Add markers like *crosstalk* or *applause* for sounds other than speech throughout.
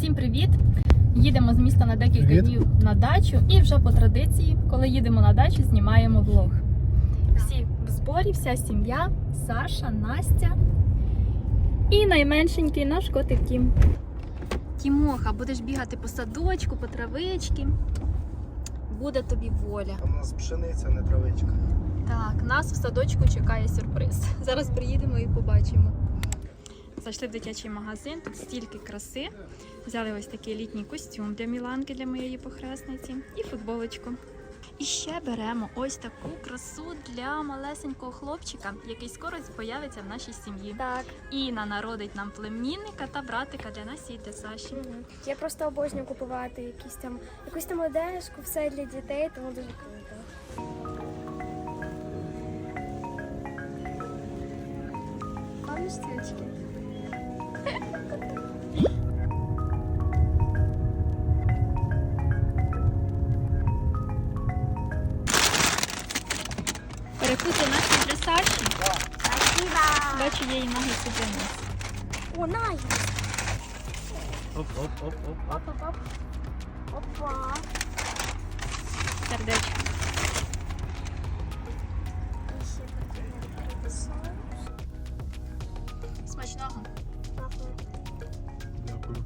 Всім привіт! Їдемо з міста на декілька Привіт. днів на дачу і вже по традиції, коли їдемо на дачу, знімаємо влог. Всі в зборі, вся сім'я, Саша, Настя і найменшенький наш котик Тім. Тімоха, будеш бігати по садочку, по травичці. Буде тобі воля. У нас пшениця, не травичка. Так, нас в садочку чекає сюрприз. Зараз приїдемо і побачимо. Зайшли в дитячий магазин, тут стільки краси. Взяли ось такий літній костюм для Міланки, для моєї похресниці, і футболочку. І ще беремо ось таку красу для малесенького хлопчика, який скоро з'явиться в нашій сім'ї. Так, Іна народить нам племінника та братика для нас і для Саші. я просто обожнюю купувати якісь там якусь там одежку, все для дітей, тому дуже круто. Ці *laughs* І ноги сюди. О, на! Оп, оп, оп, оп, оп. Оп-оп-оп. Опа! Сердечко. Смачного. Дякую.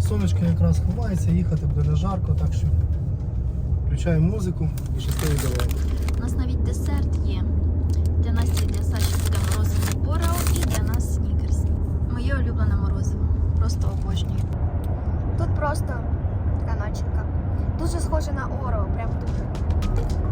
Сонечко якраз ховається, їхати буде не жарко, так що включаємо музику і щасливі дороги. У нас навіть десерт є. Для Насті і для Саші буде морозиво Орео і для нас снікерс. Моє улюблене морозиво. Просто обожнюю. Тут просто така начинка. Дуже схоже на оро, прям дуже.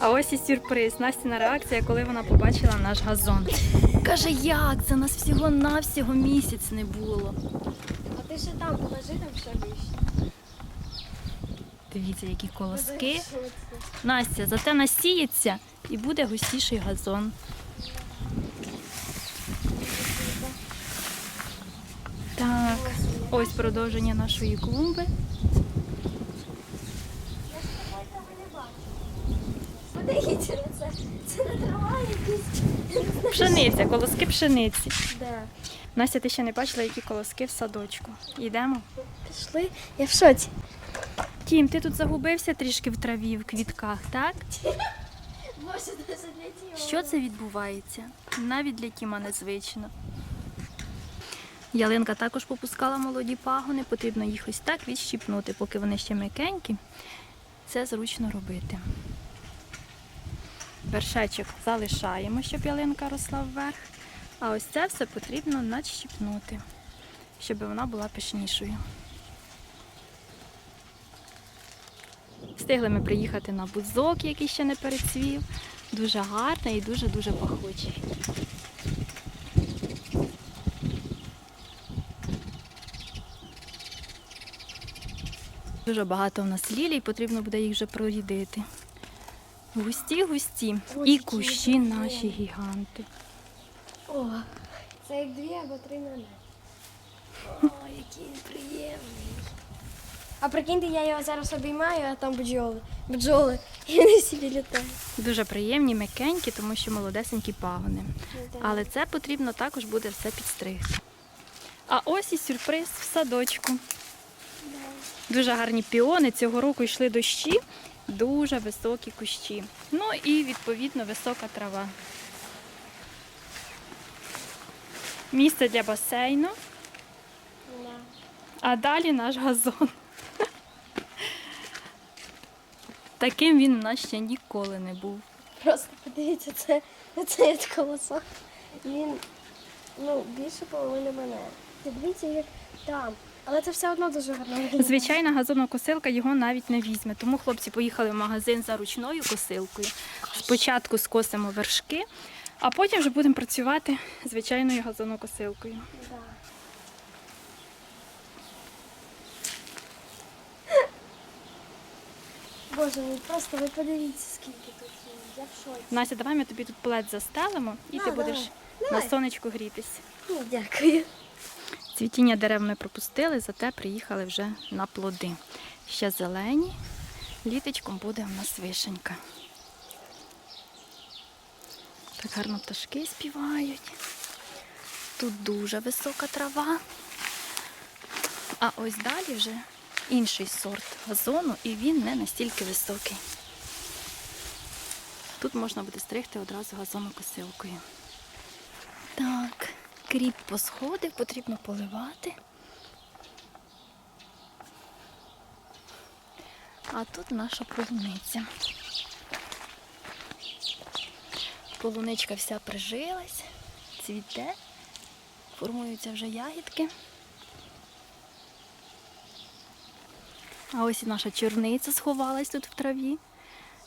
А ось і сюрприз. Настіна реакція, коли вона побачила наш газон. Каже, як? Це нас всього-навсього місяць не було. А ти ще там положи там ще вище. Дивіться, які колоски. Настя, зате насіється і буде густіший газон. Так, ось продовження нашої клумби. Подивіться на це. Це не трава якісь. Пшениця, колоски пшениці. Де? Настя, ти ще не бачила, які колоски в садочку. Йдемо. Пішли. Я в шоці. Тім, ти тут загубився трішки в траві, в квітках, так? *laughs* Що це відбувається? Навіть для Тіма незвично. Ялинка також попускала молоді пагони, потрібно їх ось так відщіпнути, поки вони ще м'якенькі. Це зручно робити. Вершечок залишаємо, щоб ялинка росла вверх. А ось це все потрібно надщіпнути, щоб вона була пишнішою. Встигли ми приїхати на бузок, який ще не перецвів. Дуже гарний і дуже-дуже пахучий. Дуже багато в нас лілій, потрібно буде їх вже прорідити. Густі, густі. І кущі наші гіганти. О, це як дві або три на О, який він приємний. А прикиньте, я його зараз обіймаю, а там бджоли. Бджоли. І вони собі літають. Дуже приємні, м'якенькі, тому що молодесенькі пагони. Але це потрібно також буде все підстригти. А ось і сюрприз в садочку. Дуже гарні піони. Цього року йшли дощі, дуже високі кущі. Ну і відповідно висока трава. Місце для басейну, а далі наш газон. Таким він у нас ще ніколи не був. Просто подивіться, це, це як колосок. Він ну, більше половини мене. Дивіться, як там. Але це все одно дуже гарно. Звичайна газонокосилка його навіть не візьме. Тому хлопці поїхали в магазин за ручною косилкою. Спочатку скосимо вершки, а потім вже будемо працювати звичайною газонокосилкою. Боже мій, просто ви подивіться, скільки тут є. Я в шоці. Настя, давай ми тобі тут плед застелимо і ти будеш на сонечку грітись. Ну, Дякую. Цвітіння дерев ми пропустили, зате приїхали вже на плоди. Ще зелені. Літочком буде у нас вишенька. Так гарно пташки співають. Тут дуже висока трава. А ось далі вже інший сорт газону, і він не настільки високий. Тут можна буде стригти одразу газонокосилкою. Так, кріп посходив, потрібно поливати. А тут наша полуниця. Полуничка вся прижилась, цвіте, формуються вже ягідки. А ось і наша чорниця сховалась тут в траві.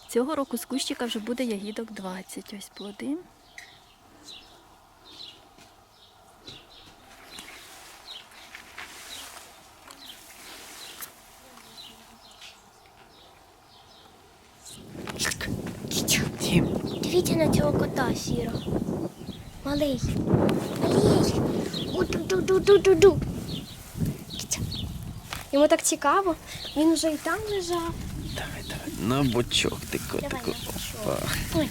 Цього року з кущика вже буде ягідок 20. Ось плоди. Дивіться на цього кота. Малий. Малий. У-ду-ду-ду-ду-ду-ду. Йому так цікаво. Він вже і там лежав. Давай, давай. На бочок ти котику. Опа. Ой.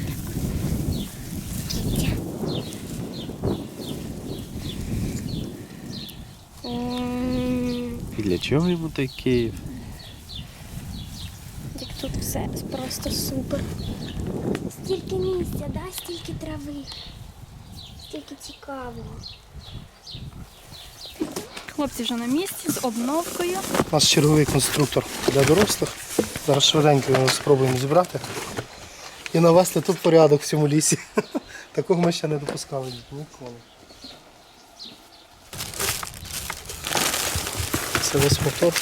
І для чого йому той Київ? Як тут все просто супер. Стільки місця, да? стільки трави. Стільки цікавого. Хлопці вже на місці з обновкою. У нас черговий конструктор для дорослих. Зараз швиденько його спробуємо зібрати і навести тут порядок в цьому лісі. *laughs* Такого ми ще не допускали ніколи. Це весь мотор.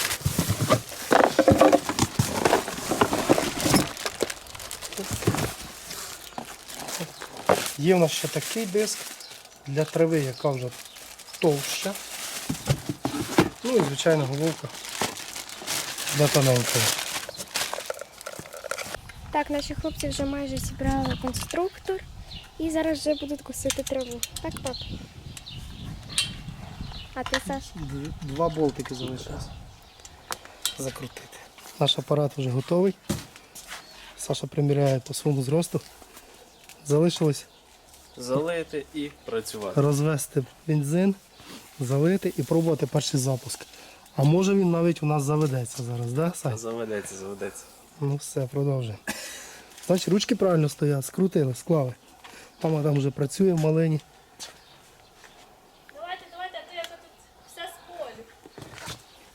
Є в нас ще такий диск для трави, яка вже товща. Ну і звичайно головка для тоненької. Так, наші хлопці вже майже зібрали конструктор і зараз вже будуть косити траву. Так, пап? А ти, Саш? Два болтики залишилось закрутити. Наш апарат вже готовий. Саша приміряє по своєму зросту. Залишилось Залити і працювати. розвести бензин, залити і пробувати перший запуск. А може він навіть у нас заведеться зараз, да, Сань? Заведеться, заведеться. Ну все, продовжуємо. Значить, ручки правильно стоять, скрутили, склали. Мама там вже працює в малині. Давайте, давайте, а то я тут все спорю.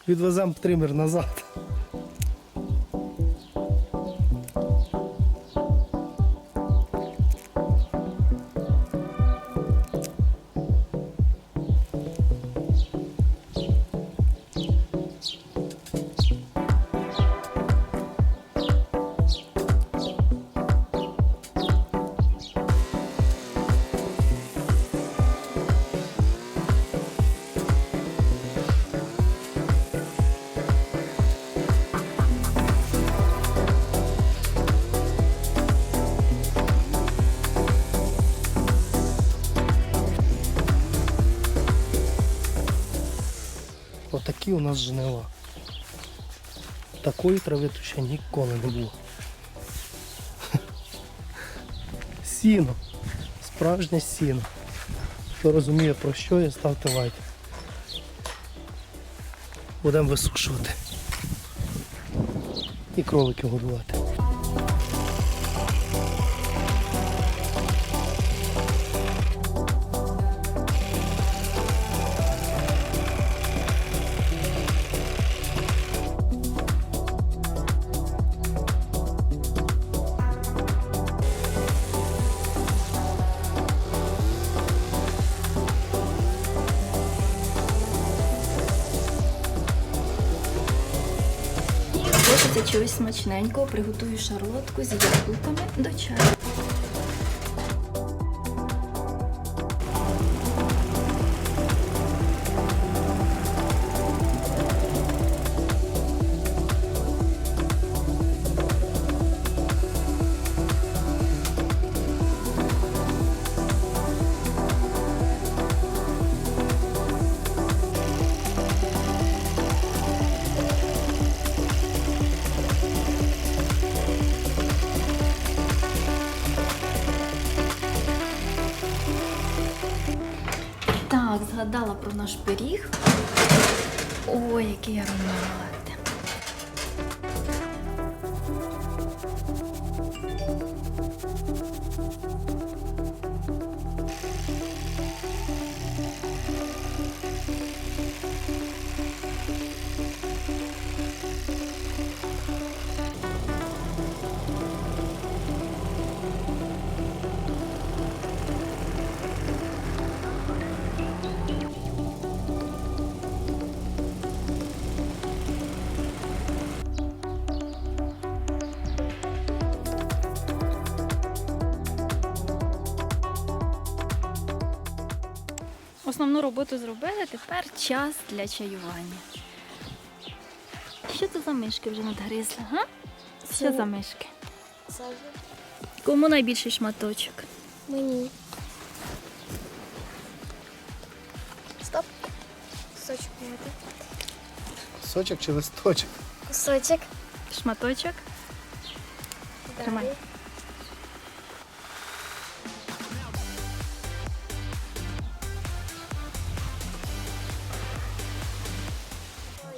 Відвеземо тример назад. У нас жнива. Такої трави тут ще ніколи не було. *laughs* Сіно. Справжнє сіно. Хто розуміє про що я, ставте лайк. Будемо висушувати. І кролики годувати. Чогось смачненького, приготую шарлотку з яблуками до чаю. Наш пиріг. Ой, який аромат. Основну роботу зробили, тепер час для чаювання. Що це за мишки вже надгризли, га? Що Це- за мишки? Кому найбільший шматочок? Мені. Стоп. Кусочок м'яти. Сочок чи листочок? Кусочок. Шматочок? Тримай.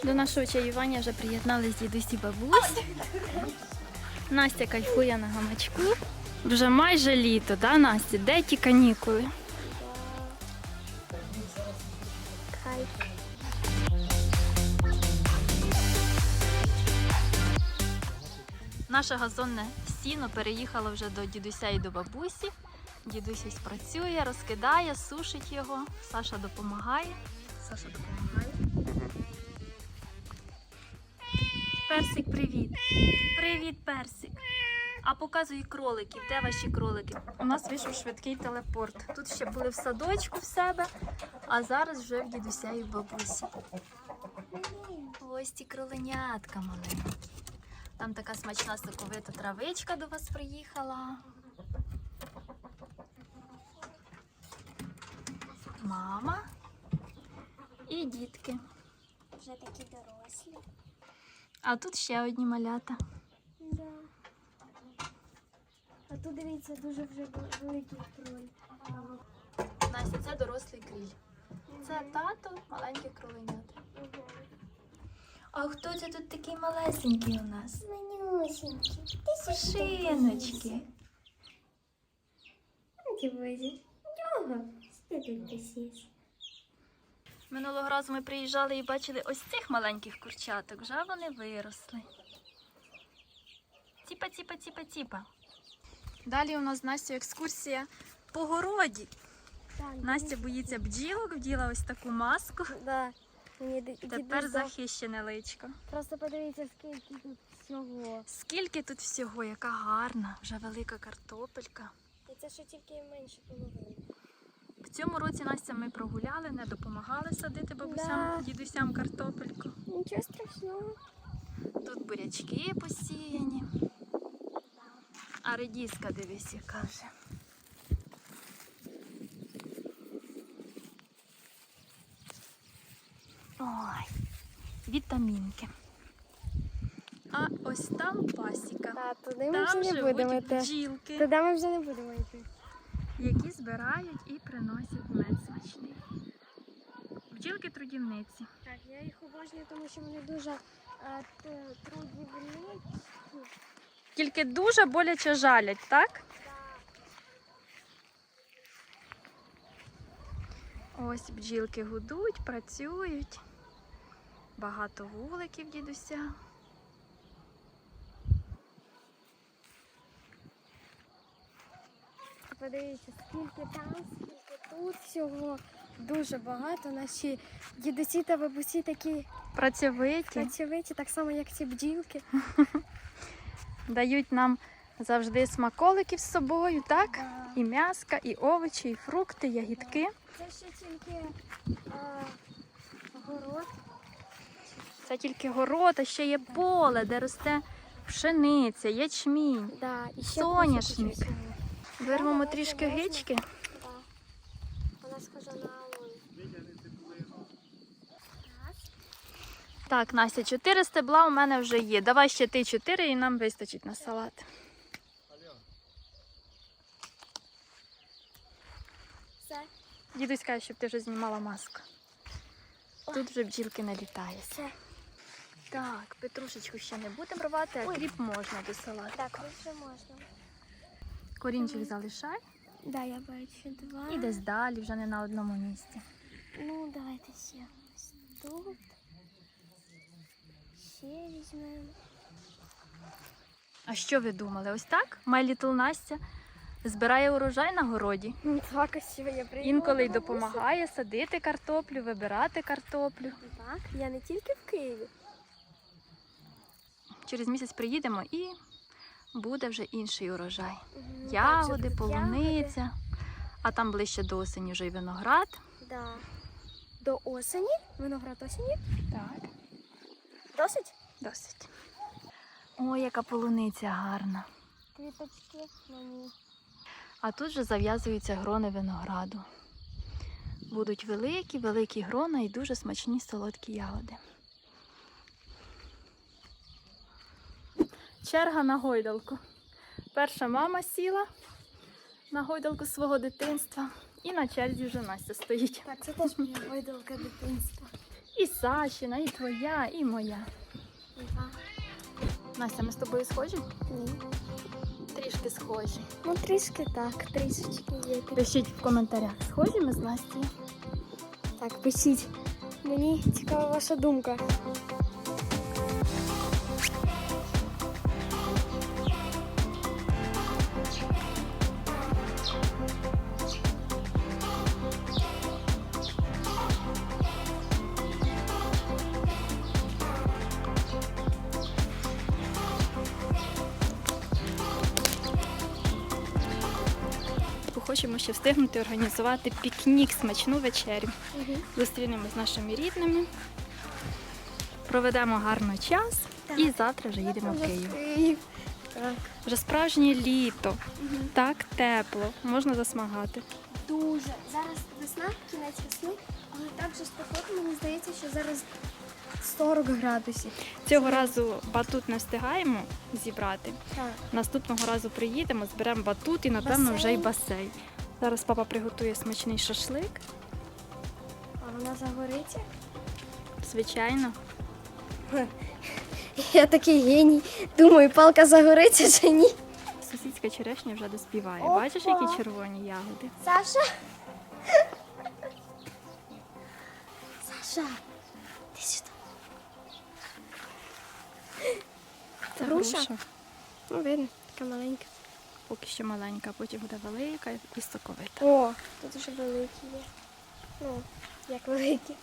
До нашого чаювання вже приєднались дідусь і бабусь. Настя кайфує на гамачку. Вже майже літо, да, Настя? Де ті канікули? Наше газонне сіно переїхало вже до дідуся і до бабусі. Дідусь ось працює, розкидає, сушить його. Саша допомагає. Саша допомагає. Персик, привіт. Привіт, персик. А показуй кроликів. Де ваші кролики? У нас вийшов швидкий телепорт. Тут ще були в садочку в себе, а зараз вже в дідуся і в бабусі. Ось ті кроленятка маленькі. Там така смачна соковита травичка до вас приїхала. Мама і дітки. Вже такі дорослі. А тут ще одні малята. Да. А тут дивіться, дуже вже великий кроль. Настя, це дорослий кріль. Це тато, маленьке кроленята. А хто це тут такий малесенький у нас? Манюсенький. Пушиночки. Дивись. Його. Ти тут посіш. Минулого разу ми приїжджали і бачили ось цих маленьких курчаток. Вже вони виросли. Ціпа, ціпа, ціпа, ціпа. Далі у нас з Настю екскурсія по городі. Настя боїться бджілок, вділа ось таку маску. Да. Мені ді- Тепер дідусь дав- захищене личко. Просто подивіться, скільки тут всього. Скільки тут всього, яка гарна, вже велика картопелька. І це ще тільки менше половини. Цьому році Настя ми прогуляли, не допомагали садити бабусям, Да. дідусям картопельку. Нічого страшного. Тут бурячки посіяні. А редіска, дивись, яка вже. Ой, вітамінки. А ось там пасіка. А туди ми Там вже не будемо Туди ми вже не будемо йти. Збирають і приносять мед смачний. Бджілки трудівниці. Так, я їх обожнюю, тому що вони дуже е, т- трудівні. Тільки дуже боляче жалять, так? Ось бджілки гудуть, працюють. Багато вуликів дідуся. Подивіться, скільки там, скільки тут всього. Дуже багато. Наші дідусі та бабусі такі Працьовиті працьовиті, так само, як ці бджілки. *laughs* дають нам завжди смаколиків з собою, так? Да. І м'яска, і овочі, і фрукти, ягідки. Це ще тільки е, город. Це тільки город, а ще є поле, де росте пшениця, ячмінь. Да, і ще Соняшник. Вирвемо трішки гички. Вона схожа на. Так, Настя, 4 стебла у мене вже є. Давай ще ти 4 і нам вистачить на салат. Все. Дідусь каже, щоб ти вже знімала маску. Тут вже бджілки налітають. Все. Так, петрушечку ще не будемо рвати, а кріп можна до салату. Так, вже можна. Корінчик залишай Да, я бачу два. і десь далі, вже не на одному місці. Ну, давайте ще ось тут. Ще візьмемо. А що ви думали? Ось так? My Little Настя збирає урожай на городі. Ну, Так, ось я приїхала. Інколи й допомагає садити картоплю, вибирати картоплю. Так, я не тільки в Києві. Через місяць приїдемо і буде вже інший урожай. Ягоди, полуниця, а там ближче до осені вже й виноград. Да. До осені? Виноград осені? Так, Досить? досить. Ой, яка полуниця гарна. Квіточки на ній. А тут же зав'язуються грони винограду. Будуть великі, великі грона і дуже смачні солодкі ягоди. Черга на гойдалку. Перша мама сіла на гойдалку свого дитинства. І на черзі вже Настя стоїть. Так, це теж моя видалка дитинства. І Сашина, і твоя, і моя. Ага. Настя, ми з тобою схожі? Ні. Трішки схожі. Ну, трішки так, трішечки є. Пишіть в коментарях, схожі ми з Настю. Так, пишіть. Мені цікава ваша думка. Ще встигнути організувати пікнік, смачну вечерю. Угу. Зустрінемось з нашими рідними, проведемо гарно час Так. і завтра вже їдемо в Київ. Так. Вже справжнє літо, Угу. так тепло, можна засмагати. Дуже. Зараз весна, кінець весни, але так же спекотно, мені здається, що зараз 40 градусів. Цього разу батут не встигаємо зібрати. Так. Наступного разу приїдемо, зберемо батут і, напевно, вже й Басейн. Зараз папа приготує смачний шашлик, А вона загориться. звичайно. Я такий геній. Думаю, палка загориться чи ні. Сусідська черешня вже доспіває. Опа! Бачиш, які червоні ягоди? Саша. Саша. Ти сюди. Це груша. Ну, видно, така маленька. Поки що маленька, потім буде велика і соковита. О, тут вже великі є. Ну, як великі.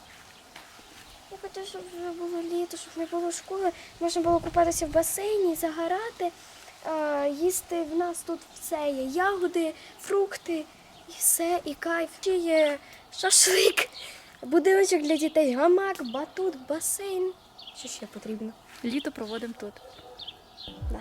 Я хочу, щоб вже було літо, щоб не було школи. Можна було купатися в басейні, загорати, їсти в нас тут все є. Ягоди, фрукти, і все, і кайф. Ще є шашлик, будиночок для дітей, гамак, батут, басейн. Що ще потрібно? Літо проводимо тут. Да.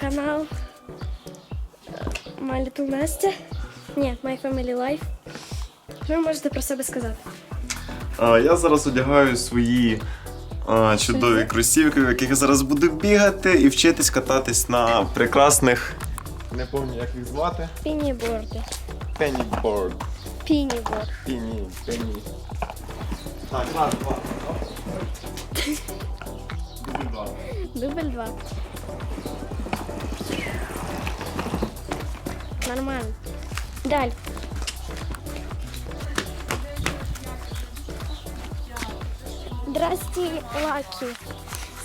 Телеканал е, My Little Настя. Ні, My Family Life. Що ви можете про себе сказати? А, Я зараз одягаю свої а, чудові кросівки, в яких я зараз буду бігати і вчитись кататись на прекрасних. Не пам'ятаю, як їх звати. Пініборди. Пенніборд. Пініборд. Піні, пені. Так, раз, два. Дубль два. Дубль два. Нормально. Далі. Здрасті, Лакі.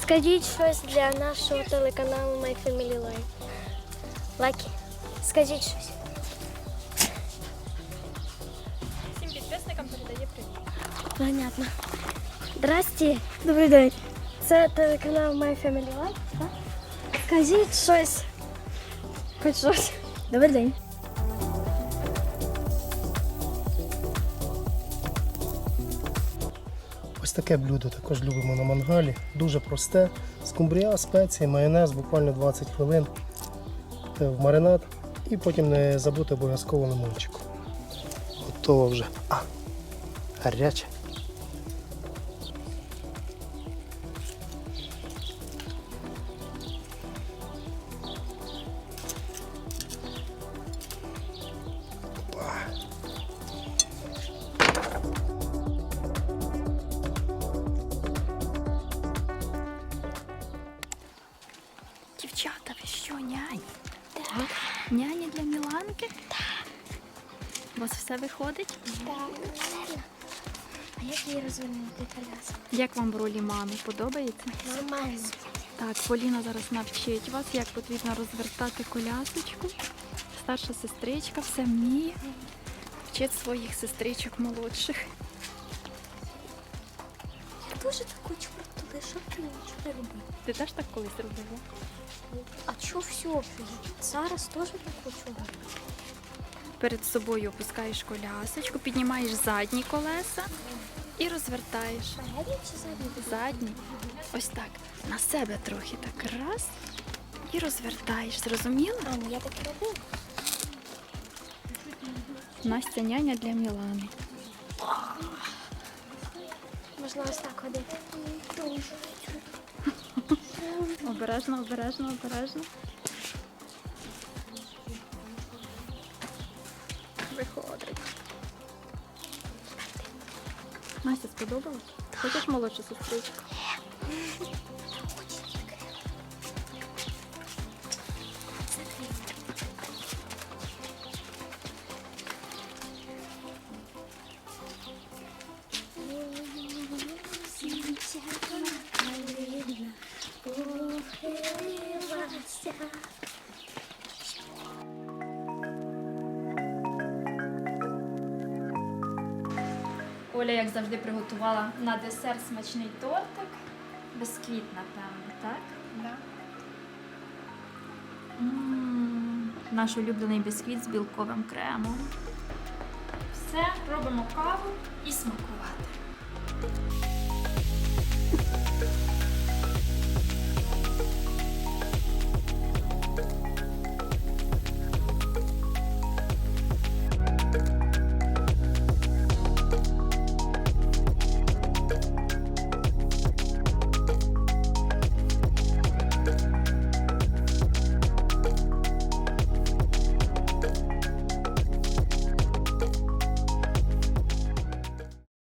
Скажіть щось для нашого телеканалу My Family Life. Лакі, скажіть щось. Всім підписникам передає привіт. Понятно. Здрасті. Добрий день. Це телеканал My Family Life, так? Скажіть щось. Хоч щось. Добрий день. Ось таке блюдо також любимо на мангалі. Дуже просте. Скумбрія, спеції, майонез, буквально 20 хвилин. в маринад і потім не забути обов'язково лимончику. Готово вже. А, гаряче. Так, Поліна зараз навчить вас, як потрібно розвертати колясочку. Старша сестричка все вміє. Вчить своїх сестричок молодших. Я теж так хочу туди, що ти не робити. Ти теж так колись робила? А чого все? Зараз теж так хочу робити. Перед собою опускаєш колясочку, піднімаєш задні колеса і розвертаєш. Передні чи задні? Задні. Ось так. На себе трохи так раз. І розвертаєш. Зрозуміла? А, ну я так і робила. Настя няня для Мілани. Можна ось так ходити. *laughs* Обережно, обережно, обережно. Виходить. Настя, сподобалось? Хочеш молодшу сестричку? Приготувала на десерт смачний тортик. Бисквіт, напевно, так? Так. Наш улюблений бісквіт з білковим кремом. Все, робимо каву і смакувати.